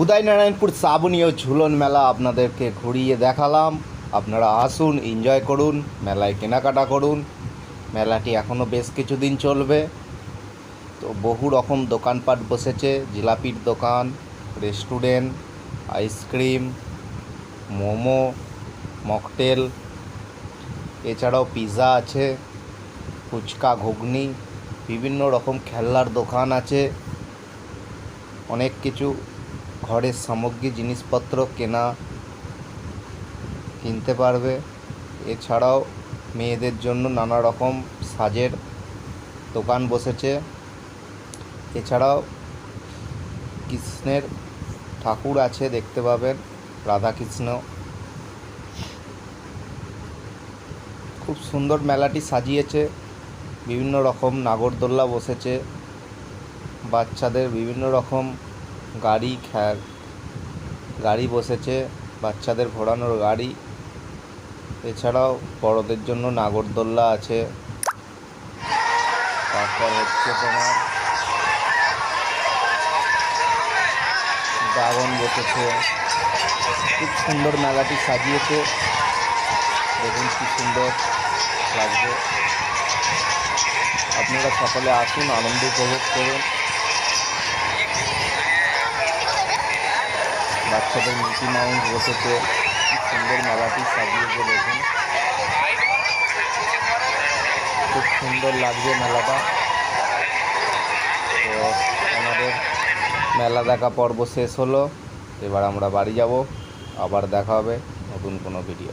উদয়নারায়ণপুর শ্রাবণী ও ঝুলন মেলা আপনাদেরকে ঘুরিয়ে দেখালাম। আপনারা আসুন এনজয় করুন, মেলায় কেনাকাটা করুন। মেলাটি এখনও বেশ কিছুদিন চলবে। তো বহু রকম দোকানপাট বসেছে, জিলাপির দোকান, restaurant, ice cream, momo, mocktail, এছাড়াও পিৎজা আছে, ফুচকা, ঘুগনি, বিভিন্ন রকম খেলনার দোকান আছে। অনেক কিছু ঘরের সামগ্রী, জিনিসপত্র কেনা, কিনতে পারবে। এছাড়াও মেয়েদের জন্য নানা রকম সাজের দোকান বসেছে। এছাড়াও কৃষ্ণের ঠাকুর আছে, দেখতে পাবেন, রাধাকৃষ্ণ। খুব সুন্দর মেলাটি সাজিয়েছে। বিভিন্ন রকম নাগরদোল্লা বসেছে। বাচ্চাদের বিভিন্ন রকম গাড়ি গাড়ি বসেছে, বাচ্চাদের ঘোরানোর গাড়ি। এছাড়াও বড়দের জন্য নাগরদোল্লা আছে। তারপর হচ্ছে তোমার ড্রাগন বসেছে। খুব সুন্দর মেলাটি সাজিয়েছে। দেখুন কি সুন্দর লাগবে আপনারা সকলে আসুন, আনন্দ উপভোগ করুন। বাচ্চাদের মিকি মাউন্ট বসেছে। সুন্দর মেলাটি সাজিয়েছে দেখুন খুব সুন্দর লাগছে মেলাটা। তো আমাদের মেলা দেখা পর্ব শেষ হলো। এবার আমরা বাড়ি যাব। আবার দেখা হবে নতুন কোনো ভিডিও